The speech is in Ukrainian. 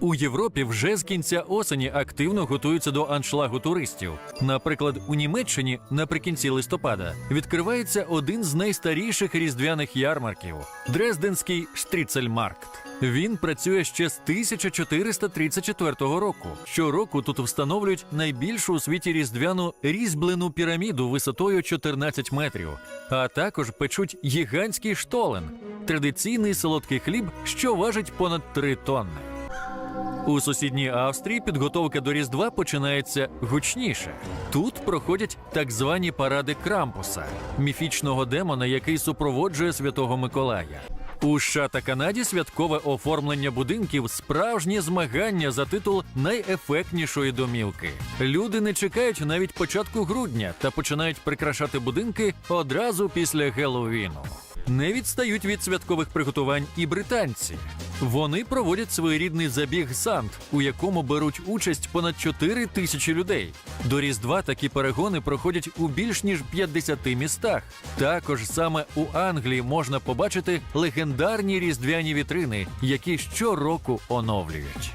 У Європі вже з кінця осені активно готуються до аншлагу туристів. Наприклад, у Німеччині наприкінці листопада відкривається один з найстаріших різдвяних ярмарків Дрезденський штріцельмаркт. Він працює ще з 1434 року. Щороку тут встановлюють найбільшу у світі різдвяну різьблену піраміду висотою 14 метрів, а також печуть гігантський штолен традиційний солодкий хліб, що важить понад 3 тонни. У сусідній Австрії підготовка до Різдва починається гучніше. Тут проходять так звані паради Крампуса, міфічного демона, який супроводжує святого Миколая. У США та Канаді святкове оформлення будинків справжнє змагання за титул найефектнішої домівки. Люди не чекають навіть початку грудня та починають прикрашати будинки одразу після Геловіну. Не відстають від святкових приготувань і британці. Вони проводять своєрідний забіг Сант, у якому беруть участь понад 4 тисячі людей. До Різдва такі перегони проходять у більш ніж 50 містах. Також саме у Англії можна побачити легендарні різдвяні вітрини, які щороку оновлюють.